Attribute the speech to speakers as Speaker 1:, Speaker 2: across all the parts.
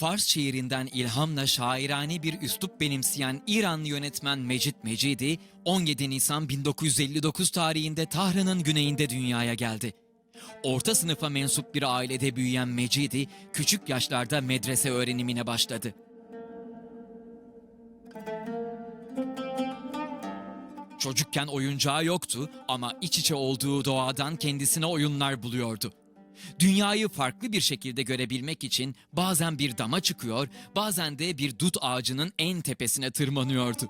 Speaker 1: Fars şiirinden ilhamla şairane bir üslup benimseyen İranlı yönetmen Mecit Mecidi, 17 Nisan 1959 tarihinde Tahran'ın güneyinde dünyaya geldi. Orta sınıfa mensup bir ailede büyüyen Mecidi, küçük yaşlarda medrese öğrenimine başladı. Çocukken oyuncağı yoktu ama iç içe olduğu doğadan kendisine oyunlar buluyordu. Dünyayı farklı bir şekilde görebilmek için bazen bir dama çıkıyor, bazen de bir dut ağacının en tepesine tırmanıyordu.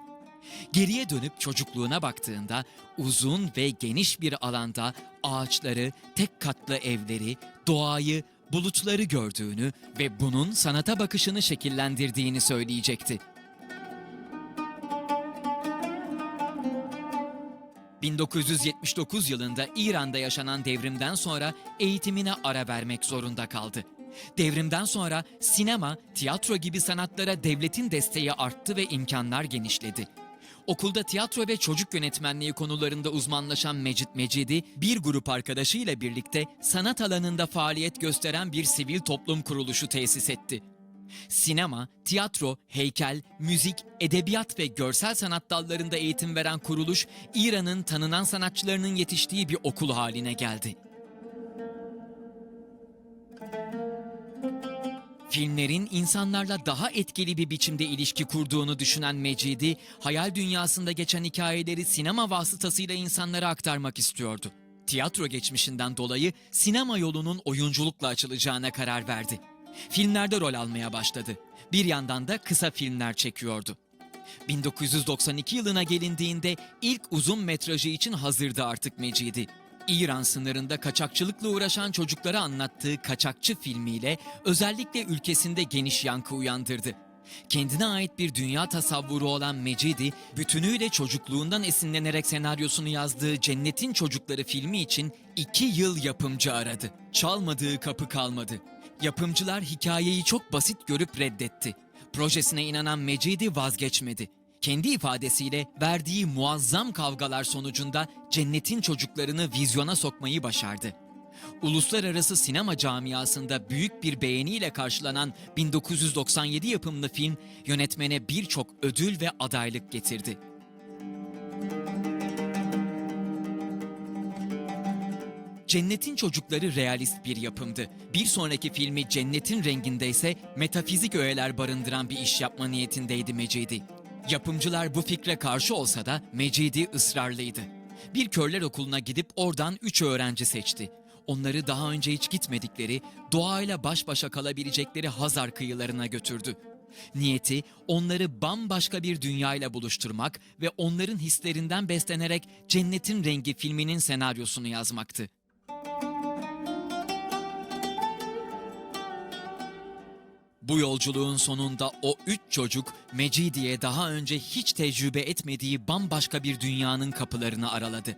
Speaker 1: Geriye dönüp çocukluğuna baktığında uzun ve geniş bir alanda ağaçları, tek katlı evleri, doğayı, bulutları gördüğünü ve bunun sanata bakışını şekillendirdiğini söyleyecekti. 1979 yılında İran'da yaşanan devrimden sonra eğitimine ara vermek zorunda kaldı. Devrimden sonra sinema, tiyatro gibi sanatlara devletin desteği arttı ve imkanlar genişledi. Okulda tiyatro ve çocuk yönetmenliği konularında uzmanlaşan Mecit Mecidi, bir grup arkadaşıyla birlikte sanat alanında faaliyet gösteren bir sivil toplum kuruluşu tesis etti. Sinema, tiyatro, heykel, müzik, edebiyat ve görsel sanat dallarında eğitim veren kuruluş, İran'ın tanınan sanatçılarının yetiştiği bir okul haline geldi. Filmlerin insanlarla daha etkili bir biçimde ilişki kurduğunu düşünen Mecidi, hayal dünyasında geçen hikayeleri sinema vasıtasıyla insanlara aktarmak istiyordu. Tiyatro geçmişinden dolayı sinema yolunun oyunculukla açılacağına karar verdi. Filmlerde rol almaya başladı. Bir yandan da kısa filmler çekiyordu. 1992 yılına gelindiğinde ilk uzun metrajı için hazırdı artık Mecidi. İran sınırında kaçakçılıkla uğraşan çocuklara anlattığı Kaçakçı filmiyle özellikle ülkesinde geniş yankı uyandırdı. Kendine ait bir dünya tasavvuru olan Mecidi, bütünüyle çocukluğundan esinlenerek senaryosunu yazdığı Cennetin Çocukları filmi için iki yıl yapımcı aradı. Çalmadığı kapı kalmadı. Yapımcılar hikayeyi çok basit görüp reddetti. Projesine inanan Mecidi vazgeçmedi. Kendi ifadesiyle verdiği muazzam kavgalar sonucunda cennetin çocuklarını vizyona sokmayı başardı. Uluslararası sinema camiasında büyük bir beğeniyle karşılanan 1997 yapımlı film yönetmene birçok ödül ve adaylık getirdi. Cennetin Çocukları realist bir yapımdı. Bir sonraki filmi Cennetin Renginde ise metafizik öğeler barındıran bir iş yapma niyetindeydi Mecidi. Yapımcılar bu fikre karşı olsa da Mecidi ısrarlıydı. Bir körler okuluna gidip oradan üç öğrenci seçti. Onları daha önce hiç gitmedikleri, doğayla baş başa kalabilecekleri Hazar kıyılarına götürdü. Niyeti onları bambaşka bir dünyayla buluşturmak ve onların hislerinden beslenerek Cennetin Rengi filminin senaryosunu yazmaktı. Bu yolculuğun sonunda o üç çocuk Mecidiye daha önce hiç tecrübe etmediği bambaşka bir dünyanın kapılarını araladı.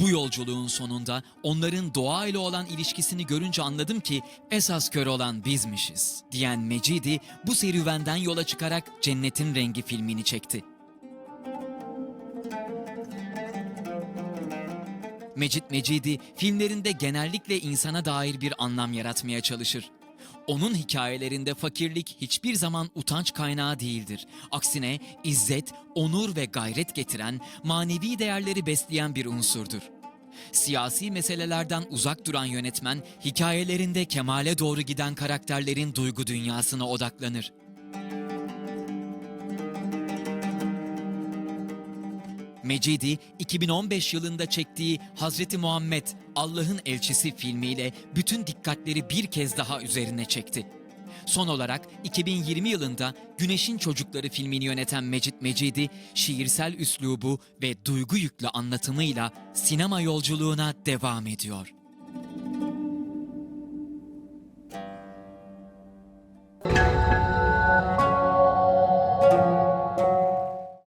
Speaker 1: Bu yolculuğun sonunda onların doğayla olan ilişkisini görünce anladım ki esas kör olan bizmişiz diyen Mecidi bu serüvenden yola çıkarak Cennetin Rengi filmini çekti. Mecit Mecidi filmlerinde genellikle insana dair bir anlam yaratmaya çalışır. Onun hikayelerinde fakirlik hiçbir zaman utanç kaynağı değildir. Aksine izzet, onur ve gayret getiren, manevi değerleri besleyen bir unsurdur. Siyasi meselelerden uzak duran yönetmen, hikayelerinde kemale doğru giden karakterlerin duygu dünyasına odaklanır. Mecidi 2015 yılında çektiği Hazreti Muhammed Allah'ın Elçisi filmiyle bütün dikkatleri bir kez daha üzerine çekti. Son olarak 2020 yılında Güneşin Çocukları filmini yöneten Mecit Mecidi, şiirsel üslubu ve duygu yüklü anlatımıyla sinema yolculuğuna devam ediyor.